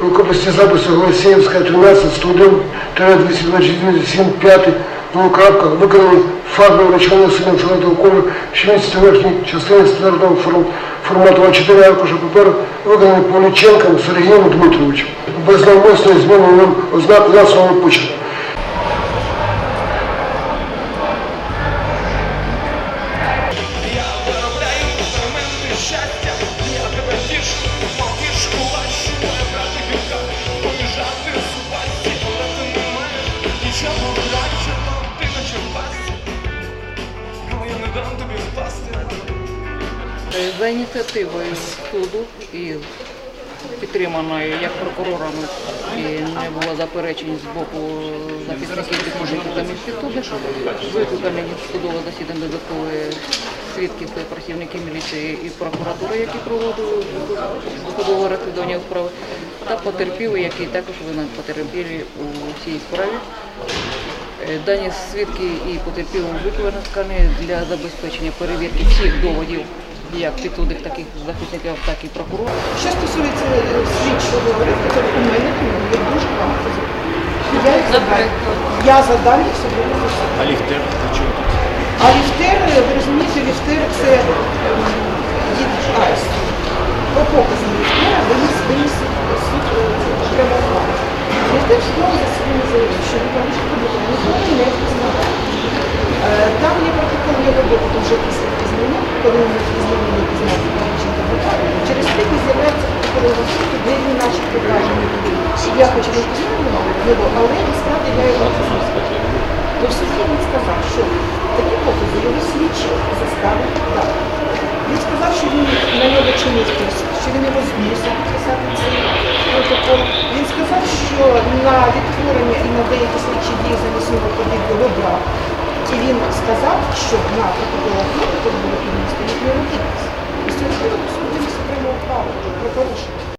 викописті запису Голосіївська 13 101 227 5 двокрапка, виконаний фарбом речовини синим фіолетового кольору, що у верхній частині стандартного форм- формату А4 аркуша паперу, виконаний Поліченком Сергієм Дмитровичем. Без навмисної зміни нам ознак насового почерку. За ініціативою суду і підтриманою як прокурорами і не було заперечень з боку захисників підмовників та міських викликані судове засідання додаткові свідки це працівники міліції і прокуратури, які проводили досудове розслідування справи, та потерпіли, які також винен потерпілі у цій справі. Е, Дані свідки і потерпіли викликані для забезпечення перевірки всіх доводів як підсудних таких захисників, так і прокурорів. Що стосується е, слідчого говорити, то у мене ну, є дуже багато запитань. Я їх задаю. Я задам їх собі. А ліфтер при чому тут? А ліфтер, е, ви розумієте, ліфтер це ем, є- по показам ліфтера виніс виніс суд е, окремо ухвалу. Ліфтер судового засідання заявив, що не порушив ніхто не впізнавав. Е, Там є протокол його допиту вже після пізнання, коли ми не пізнав Марченка Богдана. Через тиждень з'являється суду, де він начебто каже, я хоч не пізнав його, але насправді я його знаю. То в суді він сказав, що такі покази його слідчі заставили дати. Він сказав, що він на нього чинить тиск, що він його змусив підписати цей протокол. Він сказав, що на відтворення і на деякі слідчі дії замісного подіб його брат. Він сказав, що на протоколах допиту було і